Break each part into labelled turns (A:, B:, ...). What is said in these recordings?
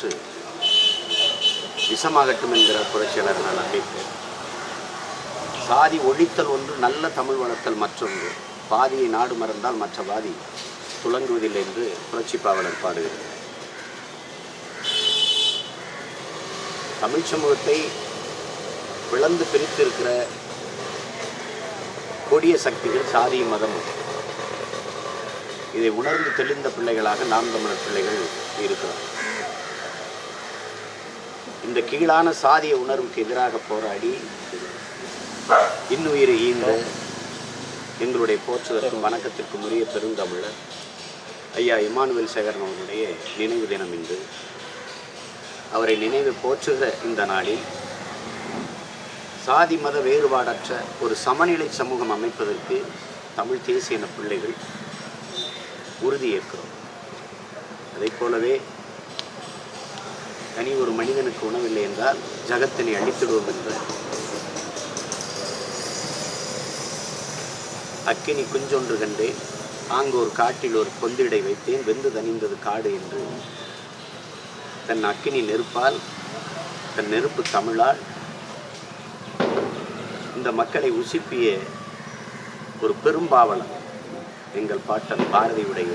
A: காற்று விஷமாகட்டும் என்கிற புரட்சியாளர் நான் அம்பேத்கர் சாதி ஒழித்தல் ஒன்று நல்ல தமிழ் வளர்த்தல் மற்றொன்று. பாதியை நாடு மறந்தால் மற்ற பாதி துளங்குவதில்லை என்று புரட்சி பாவலர் பாடுகிறார். தமிழ் சமூகத்தை பிளந்து பிரித்திருக்கிற கொடிய சக்திகள் சாதி மதம் இதை உணர்ந்து தெளிந்த பிள்ளைகளாக நாம் தமிழர் பிள்ளைகள் இருக்கிறோம். இந்த கீழான சாதிய உணர்வுக்கு எதிராக போராடி இன்னுயிரை ஈந்த எங்களுடைய போற்றுதற்கும் வணக்கத்திற்கும் உரிய பெருந்தமிழர் ஐயா இமானுவேல் சேகரன் அவருடைய நினைவு தினம் இன்று. அவரை நினைவு போற்றுகிற இந்த நாளில். சாதி மத வேறுபாடற்ற ஒரு சமநிலை சமூகம் அமைப்பதற்கு தமிழ் தேசிய இன பிள்ளைகள் உறுதியேற்கிறோம். அதைப் போலவே தனி ஒரு மனிதனுக்கு உணவில்லை என்றால் ஜகத்தினை அழித்திடுவோம் என்ற. அக்கினி குஞ்சொன்று கண்டேன் ஆங்கோர் காட்டில் ஒரு கொந்திடை வைத்தேன் வெந்து தணிந்தது காடு என்று. தன் அக்கினி நெருப்பால் தன் நெருப்பு தமிழால் இந்த மக்களை உசிப்பிய ஒரு பெரும்பாவலம் எங்கள் பாட்டன் பாரதியுடைய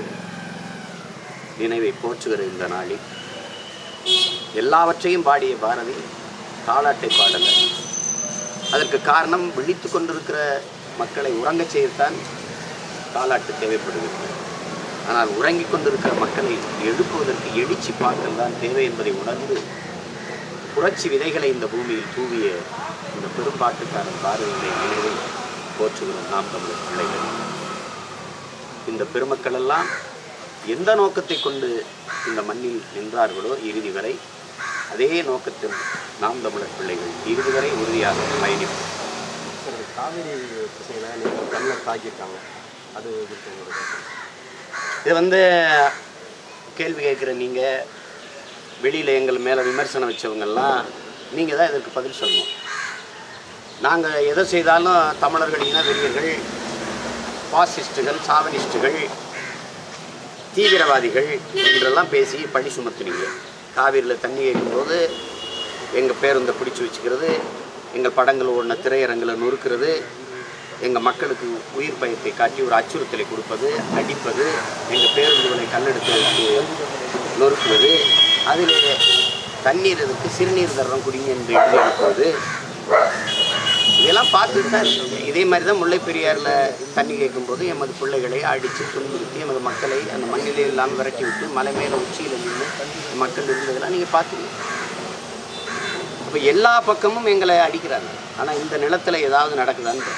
A: நினைவை போற்றுகிற இந்த நாளில். எல்லாவற்றையும் பாடிய பாரதி தாளாட்டை பாடலை அதற்கு காரணம் விழித்து கொண்டிருக்கிற மக்களை உறங்கச் செய்யத்தான் தாளாட்டு தேவைப்படுகிறது. ஆனால் உறங்கிக் கொண்டிருக்கிற மக்களை எழுப்புவதற்கு எழுச்சி பாட்டல் தான் தேவை என்பதை உணர்ந்து புரட்சி விதைகளை இந்த பூமியில் தூவிய இந்த பெரும்பாட்டுக்காரன் பாரதியுடைய நினைவை போற்றுகிறோம் நாம் தமிழர் பிள்ளைகள். இந்த பெருமக்கள் எல்லாம் எந்த நோக்கத்தை கொண்டு இந்த மண்ணில் நின்றார்களோ இறுதி வரை அதே நோக்கத்தில் நாம் தமிழர் பிள்ளைகள் இறுதி வரை உறுதியாக பயணிப்போம்.
B: காவேரி பிரச்சனையில் நீங்கள் கண்ணை தாக்கியிருக்காங்க. அது.
A: இது வந்து கேள்வி கேட்குற நீங்கள் வெளியில் எங்கள் மேலே விமர்சனம் வச்சவங்கெல்லாம் நீங்கள் தான் இதற்கு பதில் சொல்லணும். நாங்கள் எதை செய்தாலும் தமிழர்கள் இன வெறியர்கள் பாசிஸ்டுகள் சாவனிஸ்டுகள் தீவிரவாதிகள் என்றெல்லாம் பேசி பழி சுமத்துனீங்க காவிரியில் தண்ணி கேட்கும்போது எங்கள் பேருந்தை பிடிச்சி வச்சுக்கிறது எங்கள் படங்கள் ஓடின திரையரங்களை நொறுக்கிறது எங்கள் மக்களுக்கு உயிர் பயத்தை காட்டி ஒரு அச்சுறுத்தலை கொடுப்பது அடிப்பது எங்கள் பேருந்துகளை கல்லெடுத்து நொறுக்குவது. அதில் தண்ணீர் இதுக்கு சிறுநீர் தரம் குடிங்க என்று எழுதி அனுப்புவது இதெல்லாம் பார்த்துட்டு தான் இருக்கீங்க இதே மாதிரி தான் முல்லை பெரியாரில் தண்ணி கேட்கும்போது எமது பிள்ளைகளை அடித்து துன்புறுத்தி எமது மக்களை அந்த மண்ணிலே இல்லாமல் விரட்டி விட்டு மலை மேலே உச்சியில் நின்று மக்கள் இருந்ததெல்லாம் நீங்கள் பார்த்துருங்க அப்போ எல்லா பக்கமும் எங்களை அடிக்கிறாங்க. ஆனால் இந்த நிலத்தில் ஏதாவது நடக்குதான்னு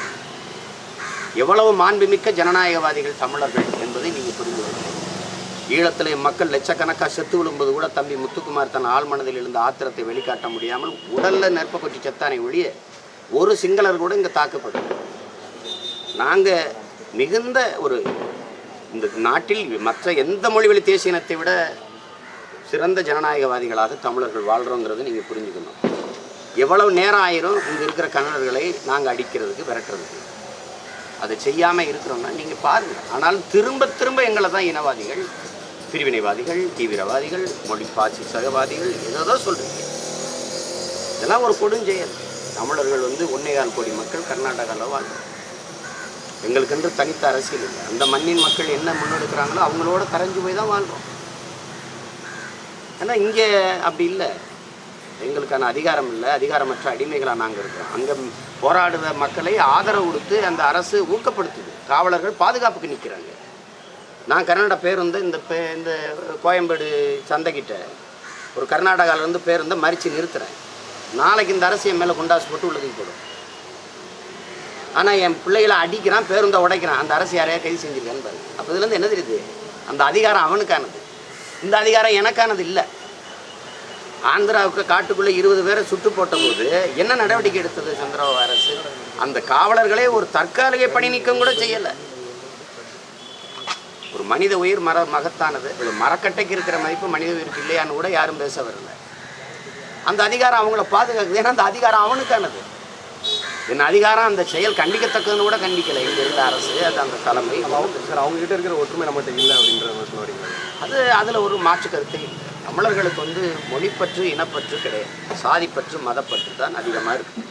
A: எவ்வளவு மாண்புமிக்க ஜனநாயகவாதிகள் தமிழர்கள் என்பதை நீங்கள் புரிந்து கொள்ளணும் ஈழத்தில் மக்கள் லட்சக்கணக்காக செத்து விழும்போது கூட தம்பி முத்துக்குமார் தன் ஆழ்மனதில் இருந்த ஆத்திரத்தை வெளிக்காட்ட முடியாமல் உடல்ல நெருப்ப கொட்டி செத்தானை ஒழிய ஒரு சிங்களர் கூட இங்கே தாக்கப்படல நாங்கள் மிகுந்த ஒரு இந்த நாட்டில் மற்ற எந்த மொழி வழி தேசிய இனத்தை விட சிறந்த ஜனநாயகவாதிகளாக தமிழர்கள் வாழ்கிறோங்கிறத நீங்கள் புரிஞ்சுக்கணும். எவ்வளவு நேரம் ஆயிரும் இங்கே இருக்கிற கன்னடர்களை நாங்கள் அடிக்கிறதுக்கு விரட்டுறதுக்கு. அதை செய்யாமல் இருக்கிறோம்னா நீங்கள் பாருங்கள் ஆனால் திரும்ப திரும்ப எங்களை தான் இனவாதிகள் பிரிவினைவாதிகள் தீவிரவாதிகள் மொழி பாசி சகவாதிகள் ஏதோ சொல்கிறீங்க இதெல்லாம் ஒரு கொடுஞ்செயல். தமிழர்கள் வந்து ஒன்னேகால் கோடி மக்கள் கர்நாடகாவில் வாழ்றோம் எங்களுக்கென்று தனித்த அரசியல் இல்லை. அந்த மண்ணின் மக்கள் என்ன முன்னெடுக்கிறாங்களோ அவங்களோட கரைஞ்சு போய் தான் வாழ்கிறோம் ஆனால் இங்கே அப்படி இல்லை. எங்களுக்கான அதிகாரம் இல்லை. அதிகாரமற்ற அடிமைகளாக நாங்கள் இருக்கிறோம். அங்கே போராடுற மக்களை ஆதரவு கொடுத்து அந்த அரசு ஊக்கப்படுத்துது. காவலர்கள் பாதுகாப்புக்கு நிற்கிறாங்க. நான் கர்நாடகா பேருந்து இந்த பே இந்த கோயம்பேடு சந்தைக்கிட்ட ஒரு கர்நாடகாவிலேருந்து பேருந்தை மறித்து நிறுத்துகிறேன் நாளைக்கு இந்த அரசு என் மேலே குண்டாசு போட்டு உள்ளதுக்கு போடும். ஆனால் என் பிள்ளைகளை அடிக்கிறான் பேருந்தை உடைக்கிறான். அந்த அரசு யாரையா கைது செஞ்சிருக்கான்னு பாருங்க அப்போ இதுலேருந்து என்ன தெரியுது அந்த அதிகாரம் அவனுக்கானது. இந்த அதிகாரம் எனக்கானது இல்லை. ஆந்திராவுக்கு காட்டுக்குள்ளே இருபது பேரை சுட்டு போட்டபோது என்ன நடவடிக்கை எடுத்தது சந்திரபாபு அரசு? அந்த காவலர்களே ஒரு தற்காலிக பணி நீக்கம் கூட செய்யலை. ஒரு மனித உயிர் மர மகத்தானது. ஒரு மரக்கட்டைக்கு இருக்கிற மதிப்பு மனித உயிருக்கு இல்லையான்னு கூட யாரும் பேச வரல. அந்த அதிகாரம் அவங்கள பாதுகாக்குது. ஏன்னா அந்த அதிகாரம் அவனுக்கானது. என் அதிகாரம்? அந்த செயல் கண்டிக்கத்தக்கதுன்னு கூட கண்டிக்கலை. இங்கே இருந்த அரசு அது அந்த தலைமை.
B: அவங்க சார் அவங்க கிட்ட இருக்கிற ஒற்றுமை நம்மகிட்ட இல்லை அப்படின்ற மாதிரி சொல்ல வரீங்களா
A: அது அதில் ஒரு மாற்று கருத்தை இல்லை. தமிழர்களுக்கு வந்து மொழிப்பற்று இனப்பற்று கிடையாது. சாதிப்பற்று மதப்பற்று தான் அதிகமாக இருக்கு.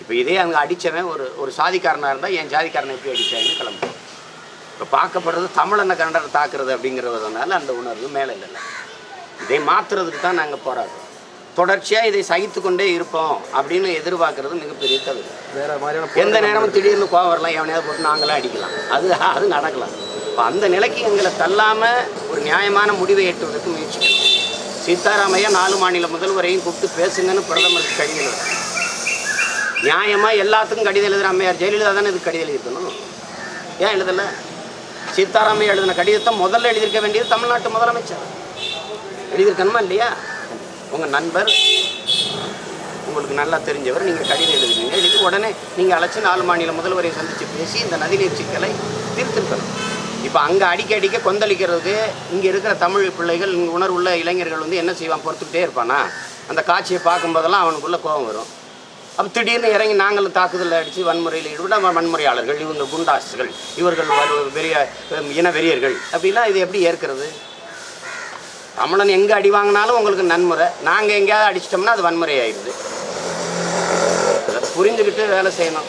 A: இப்போ இதே அங்கே அடித்தவன் ஒரு ஒரு சாதிக்காரனாக இருந்தால் என் ஜாதிக்காரனை எப்படி அடித்தாங்கன்னு கிளம்புவோம் இப்போ பார்க்கப்படுறது தமிழனை கண்டரை தாக்குறது அப்படிங்கிறதுனால அந்த உணர்வு மேலே இல்லைல்ல இதை மாற்றுறதுக்கு தான் நாங்கள் போராடுறோம். தொடர்ச்சியாக இதை சகித்து கொண்டே இருப்போம் அப்படின்னு எதிர்பார்க்கறது மிகப்பெரிய தவறு.
B: வேற மாதிரியான
A: எந்த நேரமும் திடீர்னு கோவம் வரலாம் எவனையாவது போட்டு நாங்களே அடிக்கலாம். அது அது நடக்கலாம். இப்போ அந்த நிலைக்கு எங்களை தள்ளாமல் ஒரு நியாயமான முடிவை எட்டுவதற்கு முயற்சிக்கணும். சீதாராமையா நாலு மாநில முதல்வரையும் கூப்பிட்டு பேசுங்கன்னு பிரதமருக்கு கடிதம் நியாயமாக எல்லாத்துக்கும் கடிதம் எழுதுகிற அம்மையார் ஜெயலலிதா தானே இதுக்கு கடிதம் எழுதியிருக்கணும்? ஏன் எழுதலை? சீதாராமையா எழுதின கடிதத்தை முதல்ல எழுதியிருக்க வேண்டியது தமிழ்நாட்டு முதலமைச்சர். எழுதியிருக்கணுமா இல்லையா? உங்கள் நண்பர் உங்களுக்கு நல்லா தெரிஞ்சவர் நீங்கள் கடிதம் எழுதுறீங்க எழுதி உடனே நீங்கள் அழைச்சி நாலு மாநில முதல்வரை சந்தித்து பேசி இந்த நதிநீர் சிக்கலை தீர்த்திருக்கணும் இப்போ அங்கே அடிக்க அடிக்க கொந்தளிக்கிறதுக்கு இங்கே இருக்கிற தமிழ் பிள்ளைகள் இங்கே உணர்வுள்ள இளைஞர்கள் வந்து என்ன செய்வான் பொறுத்துக்கிட்டே இருப்பானா? அந்த காட்சியை பார்க்கும்போதெல்லாம் அவனுக்குள்ளே கோபம் வரும். அப்போ திடீர்னு இறங்கி நாங்களும் தாக்குதல் அடித்து வன்முறையில் ஈடுபட வன்முறையாளர்கள் இவங்க குண்டாசுகள் இவர்கள் பெரிய வெறிய இன வெறியர்கள் அப்படின்னா இது எப்படி ஏற்கிறது? தமிழன் எங்கே அடி வாங்கினாலும் உங்களுக்கு நன்முறை. நாங்கள் எங்கேயாவது அடிச்சிட்டோம்னா அது வன்முறை ஆயிடுது அதை புரிஞ்சுக்கிட்டு வேலை செய்யணும்.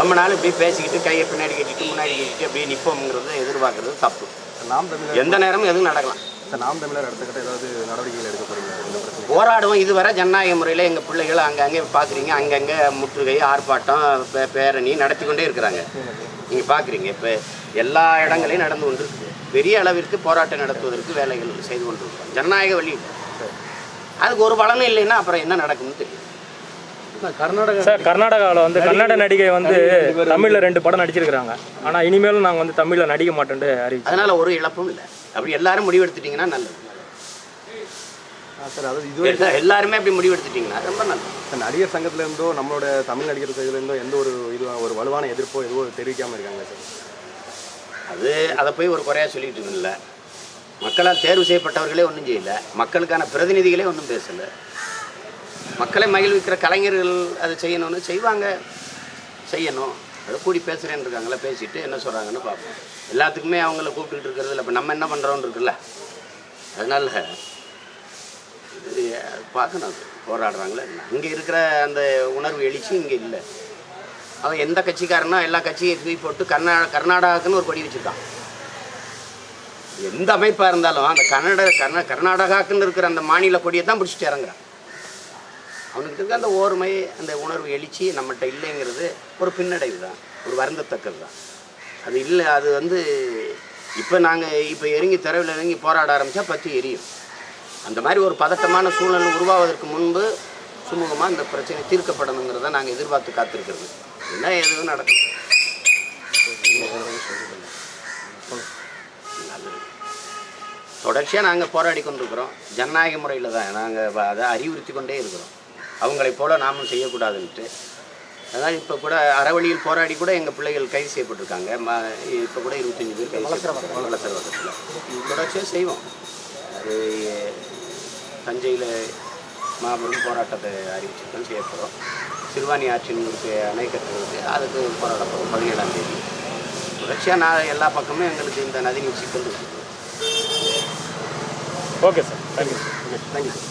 A: ரொம்ப நாள் இப்படி பேசிக்கிட்டு கையை பின்னாடி கட்டிட்டு முன்னாடி கட்டிட்டு அப்படியே நிற்போம்ங்கிறத எதிர்பார்க்கறது தப்பு.
B: நாம் தமிழர்
A: எந்த நேரமும் எதுவும் நடக்கலாம்.
B: சார் நாம் தமிழர் எடுத்துக்கிட்ட ஏதாவது நடவடிக்கைகள் எடுக்க பிரச்சனை
A: போராடுவோம். இதுவரை ஜனநாயக முறையில் எங்கள் பிள்ளைகள் அங்கங்கே பார்க்குறீங்க அங்கங்கே முற்றுகை ஆர்ப்பாட்டம் பேரணி நடத்தி கொண்டே இருக்கிறாங்க. நீங்கள் பார்க்குறீங்க இப்போ எல்லா இடங்களையும் நடந்து கொண்டிருக்கு. பெரிய அளவிற்கு போராட்டம் நடத்துவதற்கு வேலைகள் செய்து கொண்டிருக்கிறோம். ஜனநாயக வழி அதுக்கு ஒரு பலனும் இல்லைன்னா அப்புறம் என்ன நடக்கும்னு தெரியும்
B: கர்நாடகா
C: சார் கர்நாடகாவில் வந்து கன்னட நடிகை வந்து தமிழில் ரெண்டு படம் நடிச்சிருக்கிறாங்க. ஆனால் இனிமேலும் நாங்கள் வந்து தமிழில் நடிக்க மாட்டோன்ட்டு அறிவிச்சோம்
A: அதனால ஒரு இழப்பும் இல்லை. அப்படி எல்லாரும் முடிவெடுத்துட்டீங்கன்னா நல்லது.
B: சார் அதாவது
A: எல்லா- எல்லாருமே அப்படி முடிவெடுத்துட்டீங்கன்னா ரொம்ப நல்லது.
B: சார் நடிகர் சங்கத்துல இருந்தோ நம்மளோட தமிழ் நடிகர் சங்கத்துல இருந்தோ எந்த ஒரு இது ஒரு வலுவான எதிர்ப்போ எதுவோ தெரிவிக்காம இருக்காங்க சார்.
A: அது அதை போய் ஒரு குறையாக சொல்லிட்டு இல்லை மக்களால் தேர்வு செய்யப்பட்டவர்களே ஒன்றும் செய்யலை. மக்களுக்கான பிரதிநிதிகளே ஒன்றும் பேசலை. மக்களை மகிழ்விக்கிற கலைஞர்கள் அதை செய்யணும்னு செய்வாங்க. செய்யணும். அதை கூடி பேசுகிறேன்னு இருக்காங்களா பேசிட்டு என்ன சொல்கிறாங்கன்னு பார்ப்போம். எல்லாத்துக்குமே அவங்கள கூப்பிட்டுட்டு இருக்கிறது இல்லை. இப்போ நம்ம என்ன பண்ணுறோன்னு இருக்குல்ல. அதனால் இது பார்க்கணும். போராடுறாங்களே அங்கே இங்கே இருக்கிற அந்த உணர்வு எழுச்சி இங்கே இல்லை. அவன் எந்த கட்சிக்காரனோ எல்லா கட்சியும் தூக்கி போட்டு கர்நா கர்நாடகாக்குன்னு ஒரு கொடி வச்சுருக்கான். எந்த அமைப்பாக இருந்தாலும் அந்த கன்னட கர்நா கர்நாடகாக்குன்னு இருக்கிற அந்த மாநில கொடியை தான் பிடிச்சிட்டு இறங்குறான். அவனுக்கு இருக்க அந்த ஓர்மை அந்த உணர்வு எழுச்சி நம்மகிட்ட இல்லைங்கிறது ஒரு பின்னடைவு தான் ஒரு வருந்தத்தக்கது தான். அது இல்லை அது வந்து இப்போ நாங்கள் இப்போ இறங்கி தெருவில் இறங்கி போராட ஆரம்பித்தா பற்றி எரியும். அந்த மாதிரி ஒரு பதட்டமான சூழ்நிலை உருவாவதற்கு முன்பு சுமூகமாக இந்த பிரச்சனை தீர்க்கப்படணுங்கிறத நாங்கள் எதிர்பார்த்து காத்திருக்கிறது. என்ன எதுவும் நடக்கும் நல்லது. தொடர்ச்சியாக நாங்கள் போராடி கொண்டிருக்கிறோம். ஜனநாயக முறையில் தான். நாங்கள் அதை அறிவுறுத்தி கொண்டே இருக்கிறோம். அவங்களைப் போல நாமும் செய்யக்கூடாதுன்ட்டு. அதனால் இப்போ கூட அறவழியில் போராடி கூட எங்கள் பிள்ளைகள் கைது செய்யப்பட்டிருக்காங்க. ம இப்போ கூட இருபத்தஞ்சி பேர் கைது வளசரவட்டத்தில் தொடர்ச்சியாக செய்வோம். அது தஞ்சையில் மாபெரும் போராட்டத்தை அறிவிச்சுதான் செய்ய போகிறோம் சிறுவாணி ஆற்றினுக்கு அணை கட்டுறதுக்கு அதுக்கு போராட போகிறோம் பதினேழாம் தேதி. தொடர்ச்சியாக நான் எல்லா பக்கமும் எங்களுக்கு இந்த நதி நீர் சிக்கல் இருக்குது
C: ஓகே சார் தேங்க்யூ
A: தேங்க்யூ